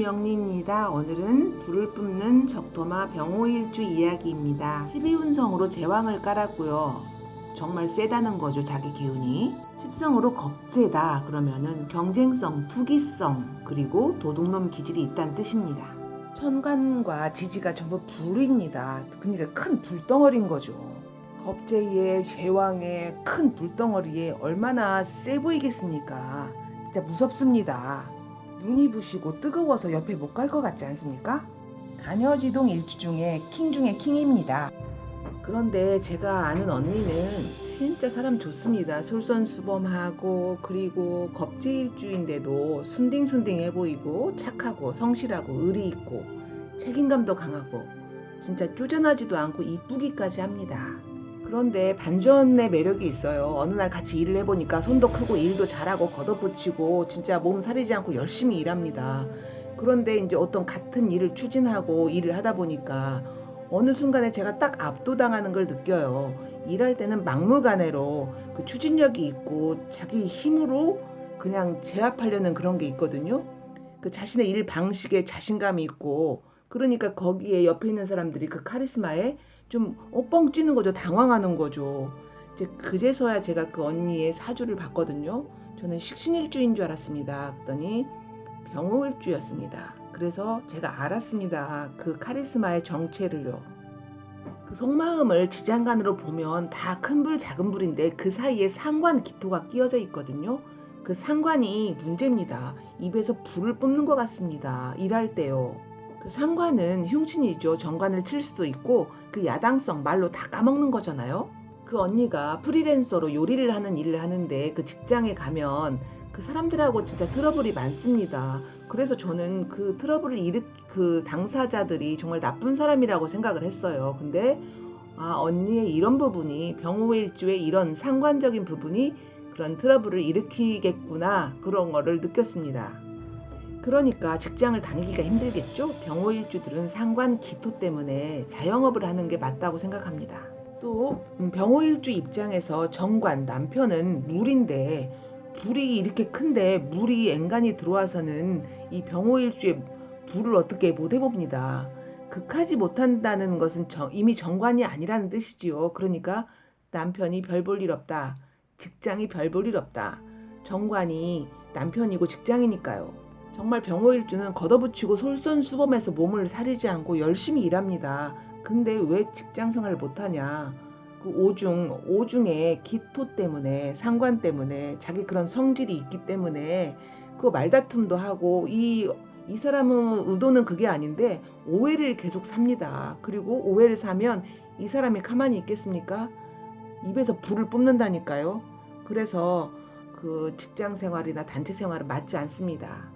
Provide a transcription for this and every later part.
명리입니다. 오늘은 불을 뿜는 적토마 병호일주 이야기입니다. 12운성으로 제왕을 깔았고요. 정말 세다는 거죠, 자기 기운이. 10성으로 겁재다. 그러면은 경쟁성, 투기성, 그리고 도둑놈 기질이 있다는 뜻입니다. 천간과 지지가 전부 불입니다. 그러니까 큰 불덩어리인 거죠. 겁재의 제왕의 큰 불덩어리에 얼마나 세 보이겠습니까? 진짜 무섭습니다. 눈이 부시고 뜨거워서 옆에 못 갈 것 같지 않습니까? 가녀지동 일주 중에 킹 중에 킹입니다. 그런데 제가 아는 언니는 진짜 사람 좋습니다. 솔선수범하고 그리고 겁제일주인데도 순딩순딩해 보이고 착하고 성실하고 의리 있고 책임감도 강하고 진짜 쪼잔하지도 않고 이쁘기까지 합니다. 그런데 반전의 매력이 있어요. 어느 날 같이 일을 해보니까 손도 크고 일도 잘하고 걷어붙이고 진짜 몸 사리지 않고 열심히 일합니다. 그런데 이제 어떤 같은 일을 추진하고 일을 하다 보니까 어느 순간에 제가 딱 압도당하는 걸 느껴요. 일할 때는 막무가내로 그 추진력이 있고 자기 힘으로 그냥 제압하려는 그런 게 있거든요. 그 자신의 일 방식에 자신감이 있고 그러니까 거기에 옆에 있는 사람들이 그 카리스마에 좀 어, 뻥 찌는 거죠. 당황하는 거죠. 이제 그제서야 제가 그 언니의 사주를 봤거든요. 저는 식신일주인 줄 알았습니다. 그랬더니 병호일주였습니다. 그래서 제가 알았습니다. 그 카리스마의 정체를요. 그 속마음을 지장간으로 보면 다 큰 불 작은 불인데 그 사이에 상관 기토가 끼어져 있거든요. 그 상관이 문제입니다. 입에서 불을 뿜는 것 같습니다. 일할 때요. 그 상관은 흉신이죠. 정관을 칠 수도 있고 그 야당성 말로 다 까먹는 거잖아요. 그 언니가 프리랜서로 요리를 하는 일을 하는데 그 직장에 가면 그 사람들하고 진짜 트러블이 많습니다. 그래서 저는 그 트러블을 일으 그 당사자들이 정말 나쁜 사람이라고 생각을 했어요. 근데 아 언니의 이런 부분이 병호일주의 이런 상관적인 부분이 그런 트러블을 일으키겠구나 그런 거를 느꼈습니다. 그러니까 직장을 다니기가 힘들겠죠? 병호 일주들은 상관 기토 때문에 자영업을 하는 게 맞다고 생각합니다. 또 음, 병호 일주 입장에서 정관 남편은 물인데 불이 이렇게 큰데 물이 앵간히 들어와서는 이 병호 일주의 불을 어떻게 못 해봅니다. 극하지 못한다는 것은 정- 이미 정관이 아니라는 뜻이지요. 그러니까 남편이 별 볼 일 없다. 직장이 별 볼 일 없다. 정관이 남편이고 직장이니까요. 정말 병호일주는 걷어붙이고 솔선수범해서 몸을 사리지 않고 열심히 일합니다. 근데 왜 직장 생활을 못하냐? 그 오중, 오중의 기토 때문에, 상관 때문에, 자기 그런 성질이 있기 때문에, 그 말다툼도 하고, 이, 이 사람은 의도는 그게 아닌데, 오해를 계속 삽니다. 그리고 오해를 사면 이 사람이 가만히 있겠습니까? 입에서 불을 뿜는다니까요. 그래서 그 직장 생활이나 단체 생활은 맞지 않습니다.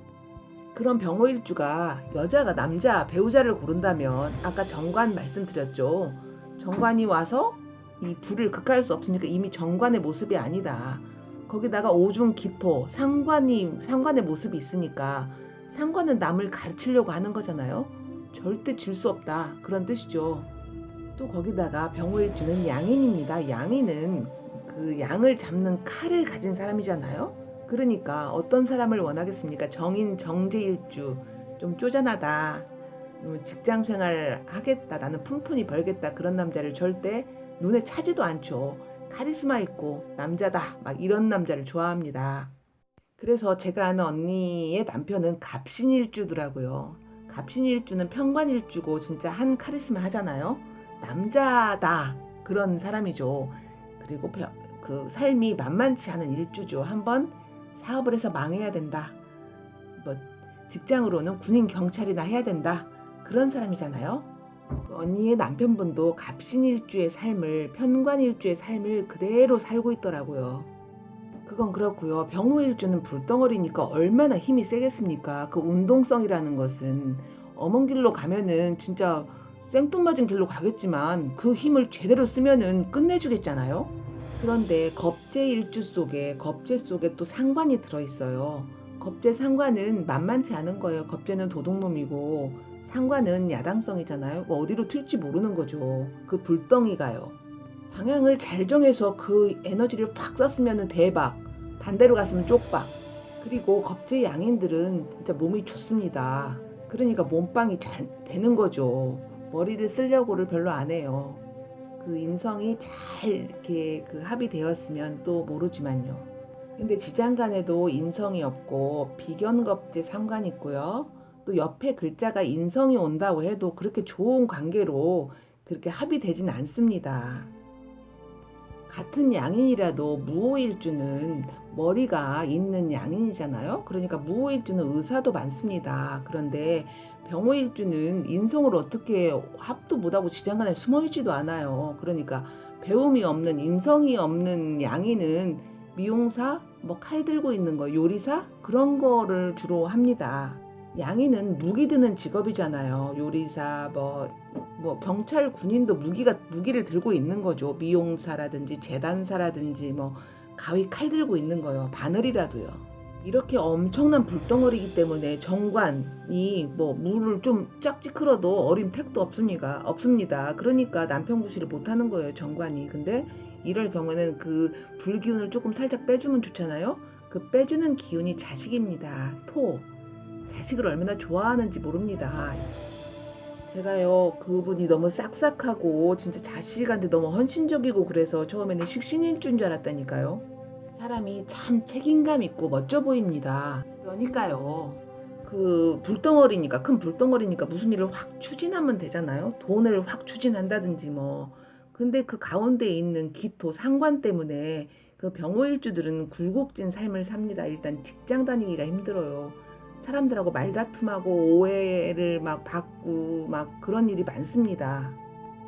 그런 병호일주가 여자가 남자 배우자를 고른다면 아까 정관 말씀드렸죠. 정관이 와서 이 불을 극할 수 없으니까 이미 정관의 모습이 아니다. 거기다가 오중 기토 상관이 상관의 모습이 있으니까 상관은 남을 가르치려고 하는 거잖아요. 절대 질 수 없다 그런 뜻이죠. 또 거기다가 병호일주는 양인입니다. 양인은 그 양을 잡는 칼을 가진 사람이잖아요. 그러니까 어떤 사람을 원하겠습니까? 정인 정제일주 좀 쪼잔하다. 음, 직장 생활 하겠다. 나는 푼푼히 벌겠다. 그런 남자를 절대 눈에 차지도 않죠. 카리스마 있고 남자다. 막 이런 남자를 좋아합니다. 그래서 제가 아는 언니의 남편은 갑신일주더라고요. 갑신일주는 평관일주고 진짜 한 카리스마 하잖아요. 남자다. 그런 사람이죠. 그리고 벼- 그 삶이 만만치 않은 일주죠. 한번 사업을 해서 망해야 된다. 뭐 직장으로는 군인 경찰이나 해야 된다. 그런 사람이잖아요. 그 언니의 남편분도 갑신일주의 삶을 편관일주의 삶을 그대로 살고 있더라고요. 그건 그렇고요. 병호일주는 불덩어리니까 얼마나 힘이 세겠습니까? 그 운동성이라는 것은 엄한 길로 가면은 진짜 생뚱맞은 길로 가겠지만 그 힘을 제대로 쓰면은 끝내주겠잖아요. 그런데 겁제 일주 속에 겁제 속에 또 상관이 들어 있어요. 겁제 상관은 만만치 않은 거예요. 겁제는 도둑놈이고 상관은 야당성이잖아요. 뭐 어디로 튈지 모르는 거죠. 그 불덩이가요. 방향을 잘 정해서 그 에너지를 팍 썼으면 대박. 반대로 갔으면 쪽박. 그리고 겁제 양인들은 진짜 몸이 좋습니다. 그러니까 몸빵이 잘 되는 거죠. 머리를 쓰려고를 별로 안 해요. 그 인성이 잘 이렇게 그 합의되었으면 또 모르지만요. 근데 지장간에도 인성이 없고 비견겁제 상관 있고요. 또 옆에 글자가 인성이 온다고 해도 그렇게 좋은 관계로 그렇게 합의되진 않습니다. 같은 양인이라도 무호일주는 머리가 있는 양인이잖아요. 그러니까 무호일주는 의사도 많습니다. 그런데 병호일주는 인성을 어떻게 합도 못하고 지장간에 숨어있지도 않아요. 그러니까 배움이 없는 인성이 없는 양인은 미용사, 뭐 칼 들고 있는 거, 요리사 그런 거를 주로 합니다. 양인은 무기 드는 직업이잖아요. 요리사, 뭐, 뭐 경찰, 군인도 무기가 무기를 들고 있는 거죠. 미용사라든지 재단사라든지 뭐 가위 칼 들고 있는 거요. 바늘이라도요. 이렇게 엄청난 불덩어리이기 때문에 정관이 뭐 물을 좀 짝지 끌어도 어린 택도 없습니다. 그러니까 남편 구실을 못 하는 거예요. 정관이. 근데 이럴 경우에는 그 불기운을 조금 살짝 빼주면 좋잖아요. 그 빼주는 기운이 자식입니다. 토. 자식을 얼마나 좋아하는지 모릅니다. 제가요 그분이 너무 싹싹하고 진짜 자식한테 너무 헌신적이고 그래서 처음에는 식신일주인 줄 알았다니까요. 사람이 참 책임감 있고 멋져 보입니다. 그러니까요. 그 불덩어리니까 큰 불덩어리니까 무슨 일을 확 추진하면 되잖아요. 돈을 확 추진한다든지 뭐. 근데 그 가운데 있는 기토 상관 때문에 그 병호일주들은 굴곡진 삶을 삽니다. 일단 직장 다니기가 힘들어요. 사람들하고 말다툼하고 오해를 막 받고 막 그런 일이 많습니다.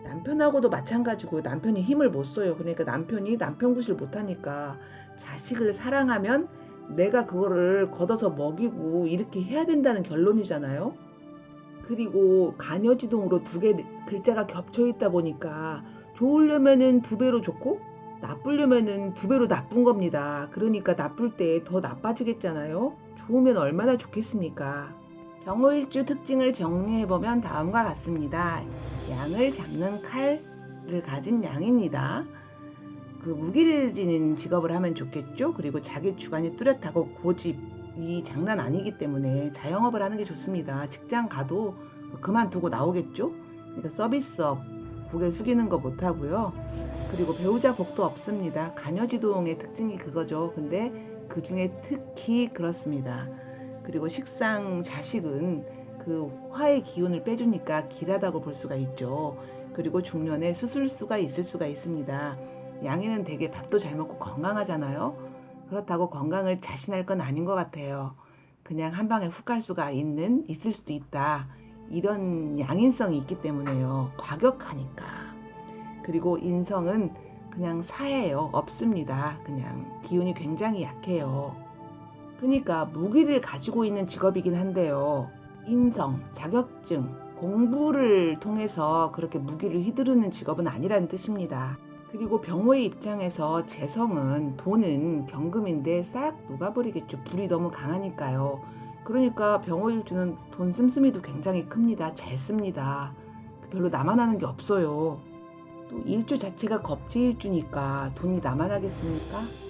남편하고도 마찬가지고 남편이 힘을 못 써요. 그러니까 남편이 남편 구실 못 하니까 자식을 사랑하면 내가 그거를 걷어서 먹이고 이렇게 해야 된다는 결론이잖아요. 그리고 간여지동으로 두 개 글자가 겹쳐 있다 보니까 좋으려면은 두 배로 좋고 나쁘려면은 두 배로 나쁜 겁니다. 그러니까 나쁠 때 더 나빠지겠잖아요. 좋으면 얼마나 좋겠습니까? 병호일주 특징을 정리해보면 다음과 같습니다. 양을 잡는 칼을 가진 양입니다. 그 무기를 지닌 직업을 하면 좋겠죠. 그리고 자기 주관이 뚜렷하고 고집이 장난 아니기 때문에 자영업을 하는 게 좋습니다. 직장 가도 그만두고 나오겠죠. 그러니까 서비스업 고개 숙이는 거 못하고요. 그리고 배우자 복도 없습니다. 간여지동의 특징이 그거죠. 근데 그 중에 특히 그렇습니다. 그리고 식상 자식은 그 화의 기운을 빼주니까 길하다고 볼 수가 있죠. 그리고 중년에 수술수가 있을 수가 있습니다. 양이는 되게 밥도 잘 먹고 건강하잖아요. 그렇다고 건강을 자신할 건 아닌 것 같아요. 그냥 한 방에 훅 갈 수가 있는 있을 수도 있다. 이런 양인성이 있기 때문에요. 과격하니까. 그리고 인성은 그냥 사해요. 없습니다. 그냥 기운이 굉장히 약해요. 그러니까 무기를 가지고 있는 직업이긴 한데요. 인성, 자격증, 공부를 통해서 그렇게 무기를 휘두르는 직업은 아니라는 뜻입니다. 그리고 병호의 입장에서 재성은 돈은 경금인데 싹 녹아버리겠죠. 불이 너무 강하니까요. 그러니까 병호일 주는 돈 씀씀이도 굉장히 큽니다. 잘 씁니다. 별로 남아나는 게 없어요. 또 일주 자체가 겁제일주니까 돈이 남아나겠습니까?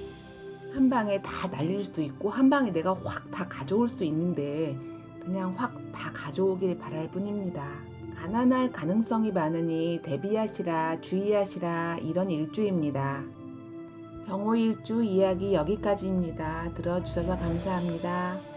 한 방에 다 날릴 수도 있고 한 방에 내가 확 다 가져올 수도 있는데 그냥 확 다 가져오길 바랄 뿐입니다. 가난할 가능성이 많으니 대비하시라 주의하시라 이런 일주입니다. 병호 일주 이야기 여기까지입니다. 들어주셔서 감사합니다.